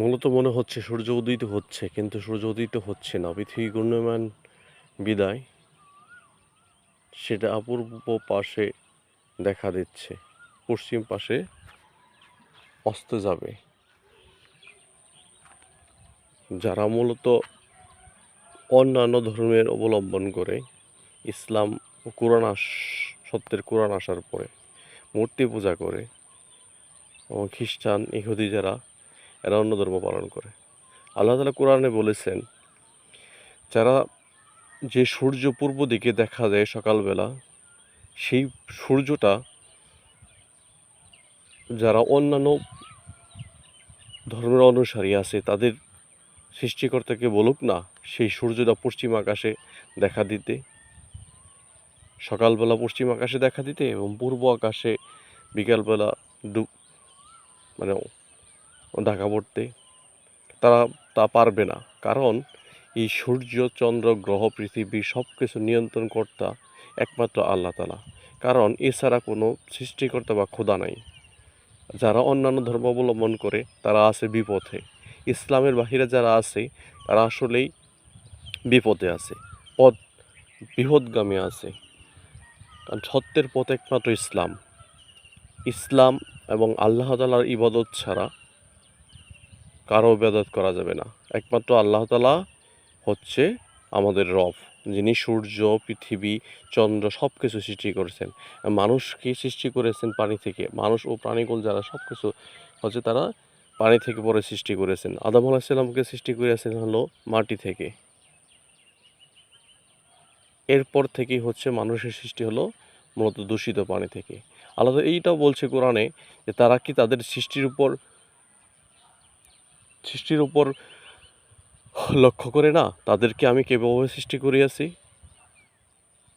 মূলত মনে হচ্ছে সূর্য উদিত হচ্ছে, কিন্তু সূর্য উদিত হচ্ছে না। পৃথিবী ঘূর্ণয়মান বিদায়, সেটা অপূর্ব পাশে দেখা দিচ্ছে। পশ্চিম পাশে অস্ত যাবে। যারা মূলত অন্যান্য ধর্মের অবলম্বন করে, ইসলাম ও কোরআন সত্যের কোরআন আসার পরে মূর্তি পূজা করে এবং খ্রিস্টান, ইহুদি যারা এরা অন্য ধর্ম পালন করে। আল্লাহ তালা কোরআনে বলেছেন, যারা যে সূর্য পূর্ব দিকে দেখা যায় সকালবেলা, সেই সূর্যটা যারা অন্যান্য ধর্মের অনুসারী আছে, তাদের সৃষ্টিকর্তাকে বলুক না, সেই সূর্যটা পশ্চিম আকাশে দেখা দিতে, সকালবেলা পশ্চিম আকাশে দেখা দিতে এবং পূর্ব আকাশে বিকালবেলা ডুব মানে ঢাকা পড়তে, তারা তা পারবে না। কারণ এই সূর্য, চন্দ্র, গ্রহ পৃথিবী সব কিছু নিয়ন্ত্রণ কর্তা একমাত্র আল্লাহ তালা। কারণ এছাড়া কোনো সৃষ্টিকর্তা বা খোদা নাই। যারা অন্যান্য ধর্ম অবলম্বন করে, তারা আছে বিপথে। ইসলামের বাহিরে যারা আছে, তারা আসলেই বিপদে আছে, পথ বিপদগামী আছে। কারণ সত্যের পথ একমাত্র ইসলাম। ইসলাম এবং আল্লাহ তালার ইবাদত ছাড়া কারও ইবাদত করা যাবে না। একমাত্র আল্লাহ তালা হচ্ছে আমাদের রব, যিনি সূর্য, পৃথিবী, চন্দ্র সব কিছু সৃষ্টি করেছেন। মানুষকে সৃষ্টি করেছেন পানি থেকে? মানুষ ও প্রাণীকুল যারা সব কিছু হচ্ছে তারা পানি থেকে পরে সৃষ্টি করেছেন। আদম আলাহিসাল্লামকে সৃষ্টি করেছেন হলো মাটি থেকে। এরপর থেকেই হচ্ছে মানুষের সৃষ্টি হলো মূলত দূষিত পানি থেকে। আল্লাহ এইটাও বলছে কোরআনে যে তারা কি তাদের সৃষ্টির উপর সৃষ্টির উপর লক্ষ্য করে না, তাদেরকে আমি কেভাবে সৃষ্টি করিয়াছি?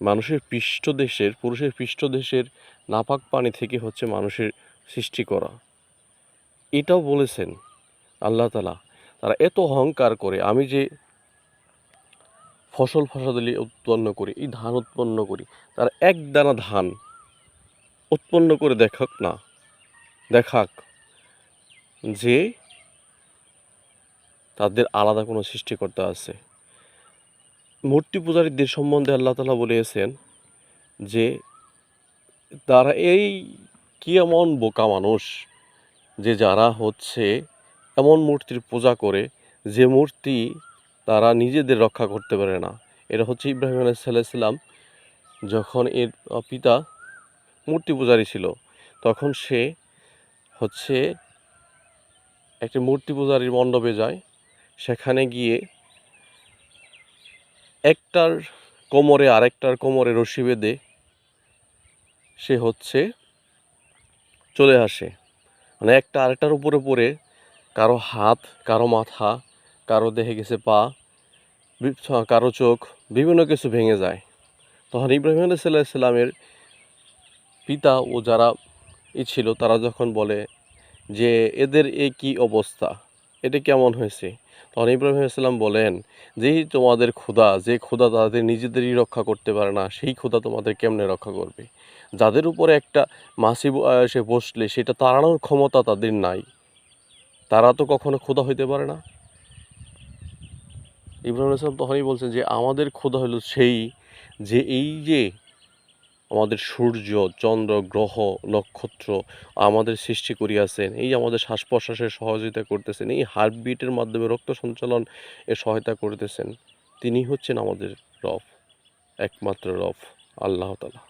মানুষের পৃষ্ঠদেশের পুরুষের পৃষ্ঠদেশের নাপাক পানি থেকে হচ্ছে মানুষের সৃষ্টি করা। এটাও বলেছেন আল্লাহ তালা তারা এত অহংকার করে, আমি যে ফসল ফসলাদি উৎপন্ন করি, এই ধান উৎপন্ন করি, তারা এক দানা ধান উৎপন্ন করে দেখাক না, দেখাক যে তাদের আলাদা কোনো সৃষ্টিকর্তা আছে। মূর্তি পূজারীদের সম্বন্ধে আল্লাহ তালা বলেছেন যে, তারা এই কি এমন বোকা মানুষ যে যারা হচ্ছে এমন মূর্তির পূজা করে যে মূর্তি তারা নিজেদের রক্ষা করতে পারে না। এটা হচ্ছে ইব্রাহিম আলাইসাল্লাম যখন এর পিতা মূর্তি পূজারী ছিল, তখন সে হচ্ছে একটি মূর্তি পূজারীর মণ্ডপে যায় সেখানে গিয়ে একটার কোমরে আরেকটার কোমরে রশি বেঁধে সে হচ্ছে চলে আসে। মানে একটা আরেকটার উপরে পড়ে কারও হাত, কারও মাথা, কারও দেহে গেছে পা কারও চোখ, বিভিন্ন কিছু ভেঙে যায়। তখন ইব্রাহিম আলাইসাল্লামের পিতা ও যারা ই ছিল, তারা যখন বলে যে, এদের এ কি অবস্থা? এটা কেমন হয়েছে? তখন ইব্রাহিম ইসলাম বলেন, যেই তোমাদের ক্ষুধা, যে ক্ষুধা তাদের নিজেদেরই রক্ষা করতে পারে না, সেই ক্ষুধা তোমাদের কেমনে রক্ষা করবে? যাদের উপরে একটা মাসি এসে বসলে সেটা তাড়ানোর ক্ষমতা তাদের নাই। তারা তো কখনো ক্ষুধা হইতে পারে না? ইব্রাহিম ইসলাম তখনই বলছেন যে, আমাদের ক্ষুধা হলো সেই যে, এই যে আমাদের সূর্য, চন্দ্র, গ্রহ, নক্ষত্র আমাদের সৃষ্টি করিয়াছেন। এই আমাদের শ্বাস প্রশ্বাসের সহযোগিতা করতেছেন, এই হার্টবিটের মাধ্যমে রক্ত সঞ্চালন এর সহায়তা করতেছেন, তিনি হচ্ছেন আমাদের রফ একমাত্র রফ আল্লাহ তালা